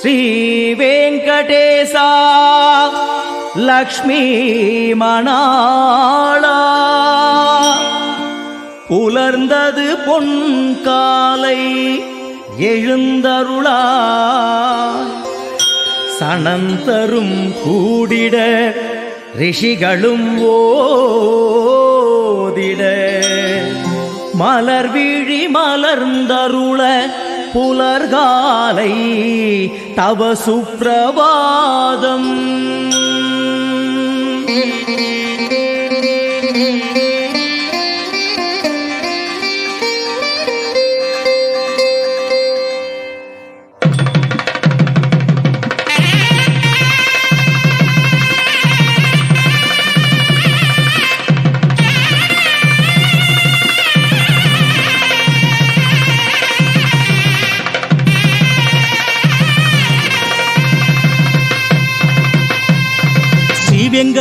ஸ்ரீ வெங்கடேசா லக்ஷ்மி மணாளா. புலர்ந்தது பொன்காலை எழுந்தருளா. சனந்தரும் கூடிட ரிஷிகளும் ஓதிட. மலர் விழி மலர்ந்தருள புலர்காலை தவ சுப்பிரபாதம்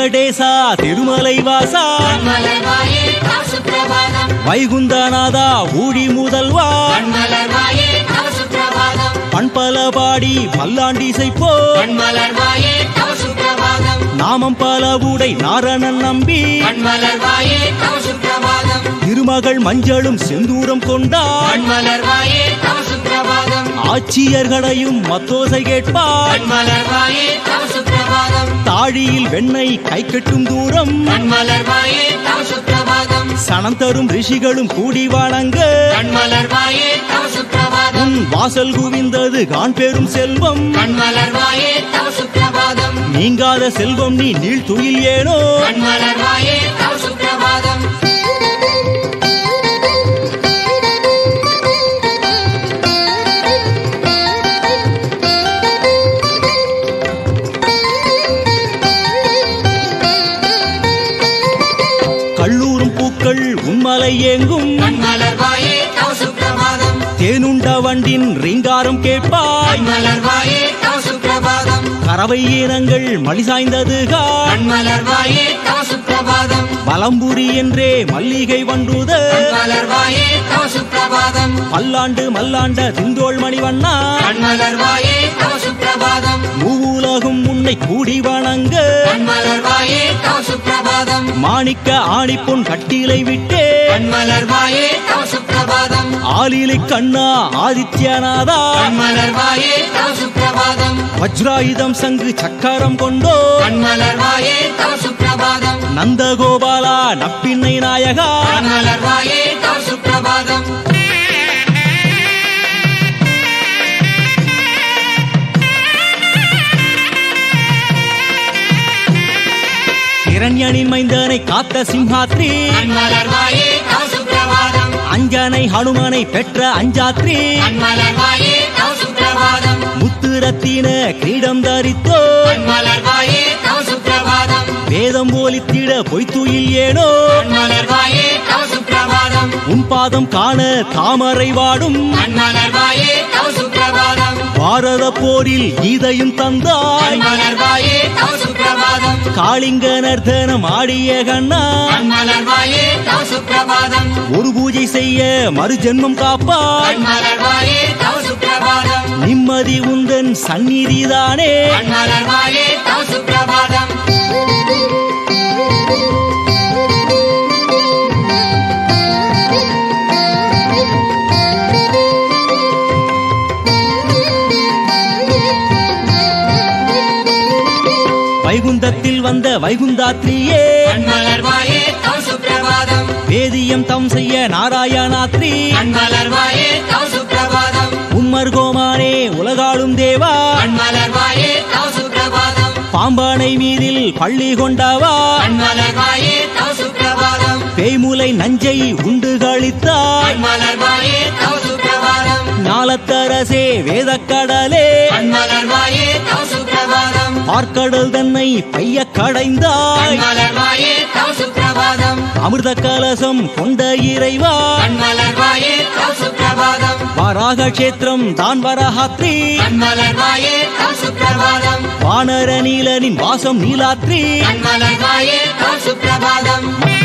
வெங்கடேசா திருமலை வாசா வைகுந்தநாதா ஊழி முதல்வா. பண்பல பாடி பல்லாண்டிசை போ மலர்வாயே சுப்பிரபாதம் நாமம் பல உடை நாரணன் நம்பி. திருமகள் மஞ்சளும் செந்தூரம் கொண்டான் ஆட்சியர்களையும் மத்தோசை சுப்பிரபாதம் தாழியில் வெண்ணெய் கை கட்டும் தூரம் சனம் தரும் ரிஷிகளும் கூடி வணங்க. உன் வாசல் குவிந்தது கான் பெரும் செல்வம். நீங்காத செல்வம் நீ நீள் துயில் ஏனோ. மலர்வாயே சுப்பிரபாதம். தேனுண்ட வண்டின் ரீங்காரம் கேட்பாய். கறவை ஈனங்கள் மலி சாய்ந்தது காண் மலர்வாயே சுப்பிரபாதம். பலம்புரி என்றே மல்லிகை சுப்பிரபாதம். பல்லாண்டு மல்லாண்ட திந்தோள் மணிவண்ணா மூவுலகும் உன்னை கூடி வணங்க. சுப்பிரபாதம். மாணிக்க ஆணிப்பொன் கட்டிலை விட்டே. சுப்பிரபாதம். ஆலிலை கண்ணா ஆதித்யநாதா. சுப்பிரபாதம். வஜ்ராயுதம் சங்கு சக்கரம் கொண்டோ. சுப்பிரபாதம். நந்தகோபாலா நப்பின்னை நாயகா. சுப்பிரபாதம். இரண்யனின் மைந்தனை காத்த சிம்ஹாத்ரி. அஞ்சனை ஹனுமனை பெற்ற அஞ்சாத்ரி. மலர்வாயே சுப்பிரபாதம். முத்து ரத்தின கிரீடம் தரித்தோ. வேதம் போலித்திட பொய்த்துயில் ஏனோ. உன் பாதம் காண தாமரை வாடும். பாரத போரில் கீதையும் தந்தாய். காளிங்க நர்த்தனம் ஆடிய கண்ணா. ஒரு பூஜை செய்ய மறு ஜென்மம் சுப்பிரபாதம். நிம்மதி உந்தன் சந்நிதிதானே. வைகுந்தத்தில் வந்த வைகுந்தாத்ரியே. வேதியம் தம் செய்ய நாராயணாத்ரி. உம்மர் கோமானே உலகாளும் தேவா. பாம்பானை மீதில் பள்ளி கொண்டவா. பேய்முலை நஞ்சை உண்டு கழித்தாய். ஞாலத்தரசே வேதக்கடலே. பார்க்கடல் தன்னை பைய கடைந்தாய். அமிர்த கலசம் கொண்ட இறைவா. வராக கஷேத்திரம் தான் வரஹாத்ரி. வானர நீலனின் வாசம் நீலாத்ரி. சுப்பிரபாதம்.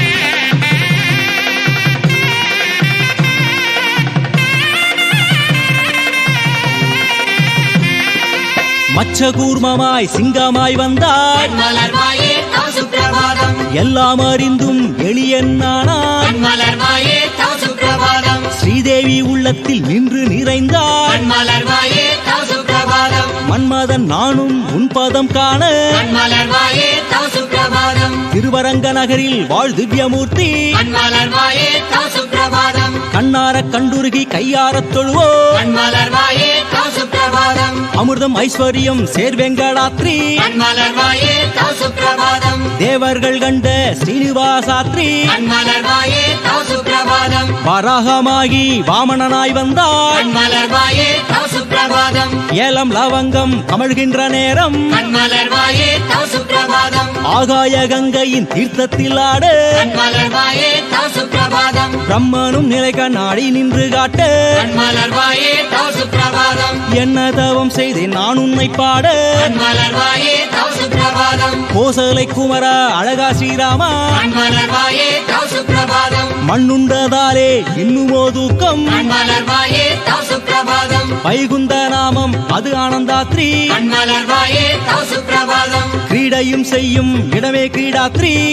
மச்சகூர்மமாய் சிங்கமாய் வந்தாய். சுப்பிரபாதம். எல்லாம் அறிந்தும் எளியன்னானாய் ஸ்ரீதேவி உள்ளத்தில் நின்று நிறைந்தாய். மன்மதன் நானும் உன் பதம் காண. திருவரங்க நகரில் வாழ் திவ்யமூர்த்தி. கண்ணார கண்டுருகி கையாரத் தொழுவோ அமிர்தம் ஐஸ்வர்யம் சேர்வெங்கடாத்ரி தேவர்கள் கண்ட ஸ்ரீனிவாசாத்ரி. வராகமாகி தவ சுப்பிரபாதம். ஏலம் லவங்கம் கமழ்கின்ற நேரம். ஆகாய கங்கையின் தீர்த்தத்தில் ஆடு பிரம்மனும் நிலை கண்ணாடி நின்று காட்டு என்ன தவம் செய்தேன் நான் உன்னை பாட கோசலை குமரா அழகா ஸ்ரீராமா. மண்ணுண்டதாலே இன்னுமோ தூக்கம். வைகுந்த நாமம் அது ஆனந்தாத்ரி. கிரீடையும் செய்யும் இடமே கிரீடாத்ரி.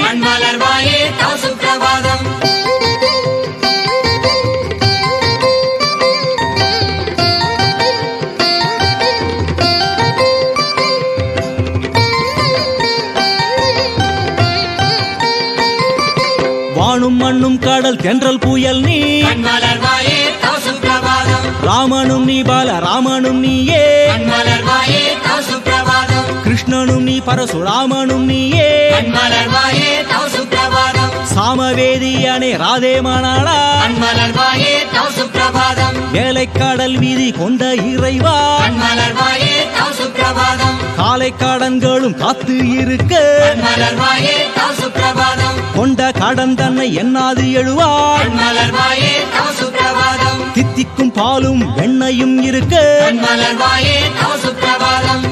கடல் தென்றல் புயல் நீ. ராமனும் நீ பால ராமனும் நீயே. கிருஷ்ணனும் நீ பரசுராமனும் நீயே. சாமவேதியானே ராதே மணாளா வேலைக்காடல் வீதி கொண்ட இறைவா. மலர்வாயே தவ சுப்பிரபாதம். காலை காடன்களும் காத்து இருக்க. கொண்ட கடன் தன்னை தவ சுப்பிரபாதம். தித்திக்கும் பாலும் வெண்ணையும் இருக்க.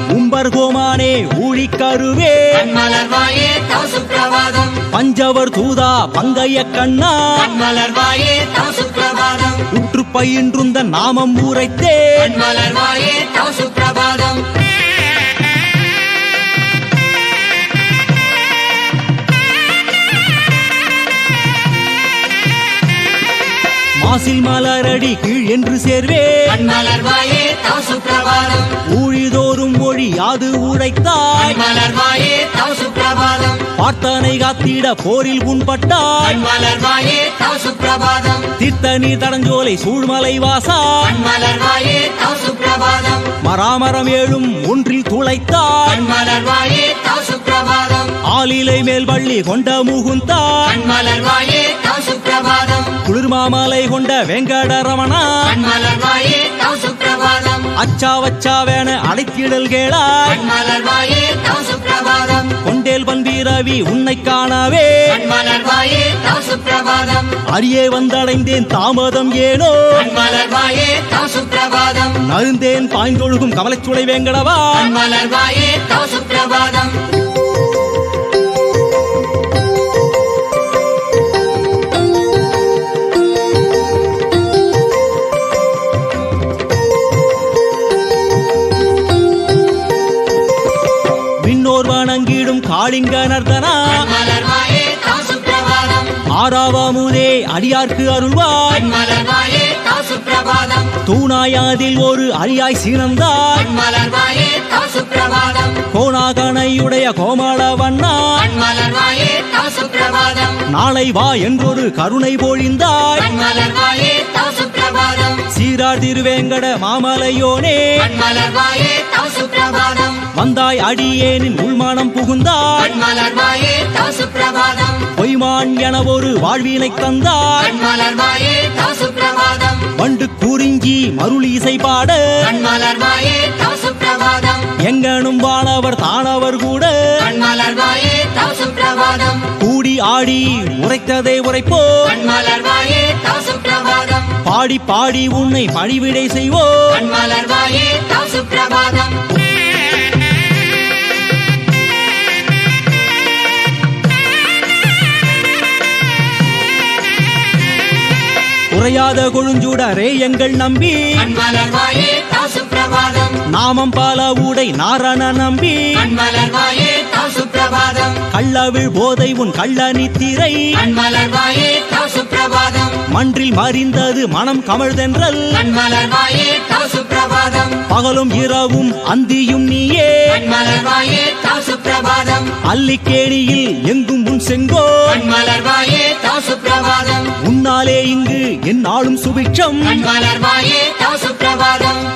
உம்பர் கோமானே ஊழிக்கருவே. மலர்வாயே தவ சுப்பிரபாதம். பஞ்சவர் தூதா பங்கைய கண்ணா. மலர்வாயே சுப்பிரபாதம். உற்று பயின்றுந்த நாமம் ஊரைத்தே. மலர்வாயே தவ சுப்பிரபாதம். மாசில் மலரடி கீழ் என்று சேர்வே. ஊழிதோறும் மொழி யாது உழைத்தாய் சுப்பிரபாதம். பார்த்தனை காத்திட போரில் உண்பட்டாய். மலர்வாயே தவ சுப்பிரபாதம். தீர்த்த நீர் தடஞ்சோலை சூழ்மலை வாசா மராமரம் ஏழும் ஒன்றில் துளைத்தாய். ஆலிலை மேல் வள்ளி கொண்ட முகுந்தாய். சுப்பிரபாதம். குளிர்மாமலை கொண்ட வெங்கடரமணா மலர்வாயே தவ சுப்பிரபாதம். அச்சா வச்சாவேன அழைத்திடல் கேளாய் கொண்டேல் பன்பீரவி உன்னை காணவே. அரியே வந்தடைந்தேன் தாமதம் ஏனோ. நருந்தேன் பாய்ந்தொழுகும் கவலைச்சுளை வேங்கடவா. மலர்வாயே தவ சுப்பிரபாதம். ஆறாவாமுதே அடியார்க்கு அருள்வாய். தூணாயாதில் ஒரு அரியாய் சீனந்தாய். கோணாகனையுடைய கோமள வண்ணா மலர்வாயே தவ சுப்பிரபாதம். நாளை வா என்றொரு கருணை பொழிந்தாய். சீரார் திருவேங்கட மாமலையோனே. மலர்வாயே சுப்பிரபாதம். வந்தாய் அடியேனின் உள்மானம் புகுந்தாய். பொய்மான் என ஒரு வாழ்வினை தந்தாய். வண்டு குறிஞ்சி மருளி இசை பாட எங்கனும் வானவர் தானவர் கூட. கூடி ஆடி உரைத்ததை உரைப்போ. பாடி பாடி உன்னை பழிவிடை செய்வோ. உரையாத கொழுஞ்சூடரே எங்கள் நம்பி. நாமம் பால ஊடை நாரண நம்பி. கள்ளவிழ் போதை உன் கள்ளனி திரை. மன்றில் மறிந்தது மனம் கமழ்தென்றல். பகலும் இரவும் அந்தியும் நீயே. அல்லிக்கேணியில் எங்கும் உன் செங்கோ உன் நாளும் சுபிட்சம்.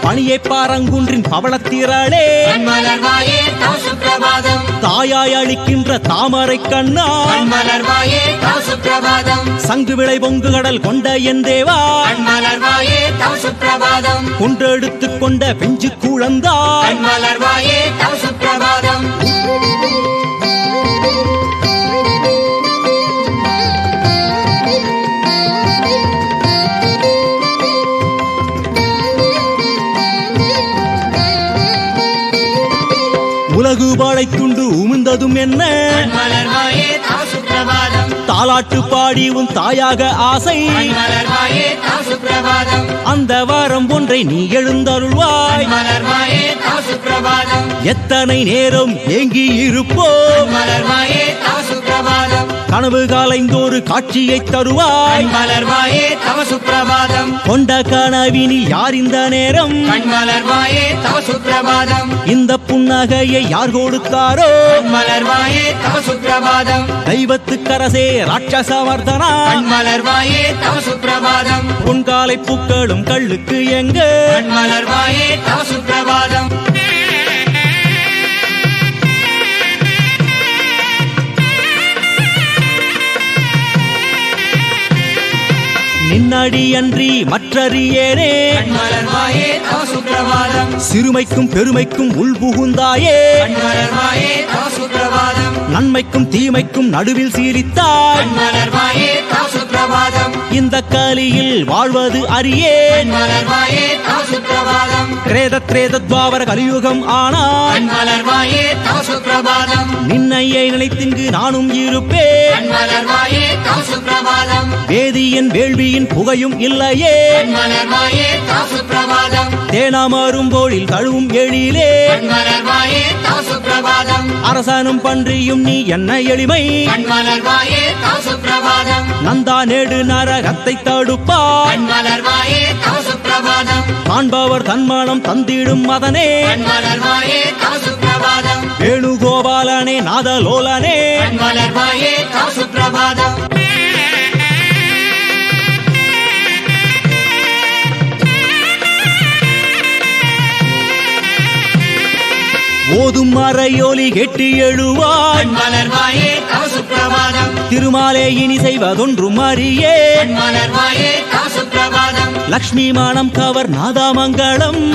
பணியை பாறங்குன்றின் பவளத்திரளே. தாயாய் அளிக்கின்ற தாமரை கண்ணா. சங்கு விளை பொங்கு கடல் கொண்ட என் தேவா. கொண்டெடுத்து கொண்ட பெஞ்சு குழந்தாய் மலர்வாயே தவ சுப்பிரபாதம். வாடி உன் தாயாக ஆசை. அந்த வாரம் ஒன்றை நீ எழுந்தருள்வாய். எத்தனை நேரம் ஏங்கி இருப்போம் மலர்மாயே கனவு காலைந்தோறு காட்சியை தருவாய். கண்மலர் வாயே தவ சுப்பிரபாதம் கொண்ட கனவினில் யார் இந்த நேரம்? கண்மலர் வாயே தவ சுப்பிரபாதம் இந்த புன்னகையை யார் கொடுத்தாரோ? கண்மலர் வாயே தவ சுப்பிரபாதம் தெய்வத்துக்கரசே ராட்சசவர்தனா. கண்மலர் வாயே தவ சுப்பிரபாதம் பொன்காலை பூக்களும் கள்ளுக்கு எங்க? கண்மலர் வாயே தவ சுப்பிரபாதம் அடியன்றி மற்றறியேனே. சிறுமைக்கும் பெருமைக்கும் உள்புகுந்தாயே நன்மைக்கும் தீமைக்கும் நடுவில் சீரித்தாய் இந்த கலியில் வாழ்வது அறியேன். கிரேத கிரேத துவாவர கலியுகம் ஆனால் நின்னையை நினைத்திங்கு நானும் இருப்பேன். வேதியின் வேள்வியின் புகையும் இல்லையே. தேனாமாறும் போழில் கழுவும் எழிலே. அரசனும் பன்றியும் நீ என்ன எளிமை. நந்தா நேடு நரகத்தை தடுப்பான் காண்பவர் தன்மானம் தந்திடும் மதனே. வேணுகோபாலனே நாதலோலனே. ஓதும் மறையோலி கெட்டி எழுவாய். திருமாலே இனி செய்வதொன்றும் அறியே. லக்ஷ்மி மானம் கவர் நாதாமங்கலம்.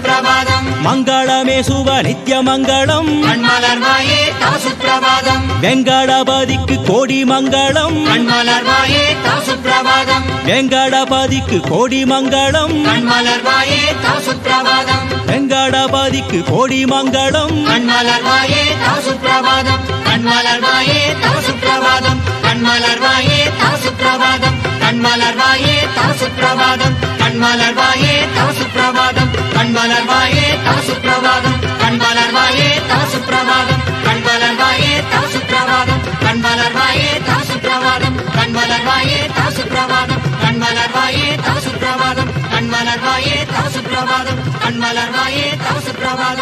சுப்பிரபாதம். மங்களமே சுப நித்ய மங்களம். மண்மலர் மாயே தா சுப்பிரபாதம். வெங்கடபதிக்கு கோடி மங்களம். மண்மலர் மாயே தா சுப்பிரபாதம். வெங்கடபதிக்கு கோடி மங்களம். சுப்பிரபாதம். வெங்கடபதிக்கு கோடி மங்களம். சுப்பிரபாதம். மண்மலர் தா சுப்பிரபாதம். மண்மலர் தா சுப்பிரபாதம். கண்மலர் தா சுப்பிரபாதம். கண்மலர் வாயே தவ சுப்பிரபாதம். கண்மலர் வாயே தவ சுப்பிரபாதம். கண்மலர் வாயே தவ சுப்பிரபாதம். கண்மலர் வாயே தவ சுப்பிரபாதம். கண்மலர் வாயே தவ சுப்பிரபாதம். கண்மலர் வாயே தவ சுப்பிரபாதம். கண்மலர் வாயே தவ சுப்பிரபாதம். கண்மலர் வாயே தவ சுப்பிரபாதம்.